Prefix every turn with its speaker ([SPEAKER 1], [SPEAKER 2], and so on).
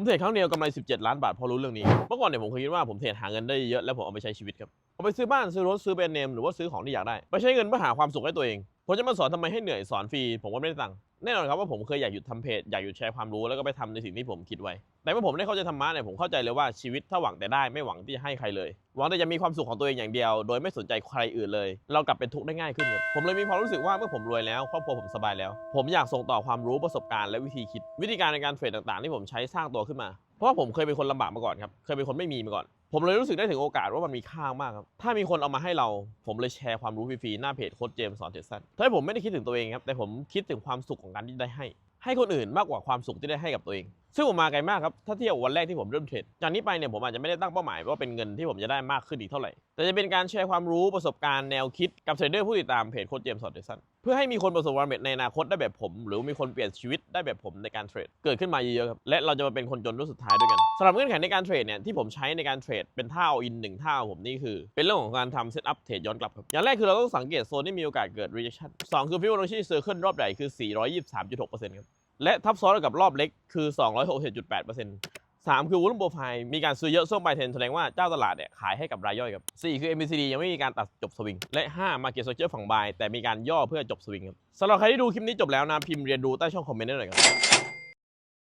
[SPEAKER 1] ผมเทรดครั้งเดียวกำไร 17 ล้านบาทพอรู้เรื่องนี้ เมื่อก่อนเนี่ยผมเคยคิดว่าผมเทรดหาเงินได้เยอะแล้วผมเอาไปใช้ชีวิตครับ เอาไปซื้อบ้านซื้อรถซื้อแบรนด์เนมหรือว่าซื้อของที่อยากได้ ไปใช้เงินเพื่อหาความสุขให้ตัวเอง ผมจะมาสอนทำไมให้เหนื่อยสอนฟรีผมก็ไม่ได้ตังค์แน่นอนครับว่าผมเคยอยากหยุดทำเพจอยากหยุดแชร์ความรู้แล้วก็ไปทำในสิ่งที่ผมคิดไว้ แต่เมื่อผมได้เข้าใจธรรมะเนี่ยผมเข้าใจเลยว่าชีวิตถ้าหวังแต่ได้ไม่หวังที่จะให้ใครเลย หวังแต่จะมีความสุขของตัวเองอย่างเดียว โดยไม่สนใจใครอื่นเลย เรากลับเป็นทุกข์ได้ง่ายขึ้นครับผมเลยมีความรู้สึกว่าเมื่อผมรวยแล้วครอบครัวผมสบายแล้ว ผมอยากส่งต่อความรู้ประสบการณ์และวิธีคิด วิธีการในการเทรดต่างๆ ที่ผมใช้สร้างตัวขึ้นมา เพราะว่าผมเคยเป็นคนลำบากมาก่อนครับ เคยเป็นคนไม่มีมาก่อน ผมเลยรู้สึกได้ถึงโอกาสว่ามันมีค่ามากครับ ถ้ามีคนเอามาให้เรา ผมเลยแชร์ความรู้ฟรีๆหน้าเพจโค้ชเจมส์สอนเทรดสั้นถ้าผมไม่ได้คิดถึงตัวเองครับ แต่ผมคิดถึงความสุขของการที่ได้ให้ ให้คนอื่นมากกว่าความสุขที่ได้ให้กับตัวเอง ซึ่งผมมาไกลมากครับ ถ้าเทียบวันแรกที่ผมเริ่มเทรดจากนี้ไปเนี่ยผมอาจจะไม่ได้ตั้งเป้าหมายว่าเป็นเงินที่ผมจะได้มากขึ้นอีกเท่าไหร่ แต่จะเป็นการแชร์ความรู้ประสบการณ์แนวคิดกับเทรดเดอร์ผู้ติดตามเพจโค้ชเจมส์สอนเดสั้นเพื่อให้มีคนประสบความสำเร็จในอนาคตได้แบบผม หรือมีคนเปลี่ยนชีวิตได้แบบผมในการเทรดเกิดขึ้นมาเยอะๆครับและเราจะมาเป็นคนจนรุ่นสุดท้ายด้วยกันสำหรับเงื่อนไขในการเทรดเนี่ยที่ผมใช้ในการเทรดเป็นท่า all in หนึ่งท่าผมนี่คือ เป็นเรื่องของการทำเซตอัพเทรดย้อนกลับครับอย่างแรกคือเราต้องสังเกตโซนที่มีโอกาสเกิด rejection สองคือฟิวโนชีเซอร์เคิลรอบใหญ่คือ 423.6%ครับ และทับซ้อนกับรอบเล็กคือ 267.8%สามคือวอลุ่มโปรไฟล์มีการซื้อเยอะส้มไปเทนแสดงว่าเจ้าตลาดเนี่ยขายให้กับรายย่อยครับสี่คือ mbcd ยังไม่มีการตัดจบสวิง และ 5 Market Structure ฝั่งบายแต่มีการย่อเพื่อจบสวิงครับสำหรับใครที่ดูคลิปนี้จบแล้วนะพิมพ์เรียนรู้ใต้ช่องคอมเมนต์ได้เลยครับ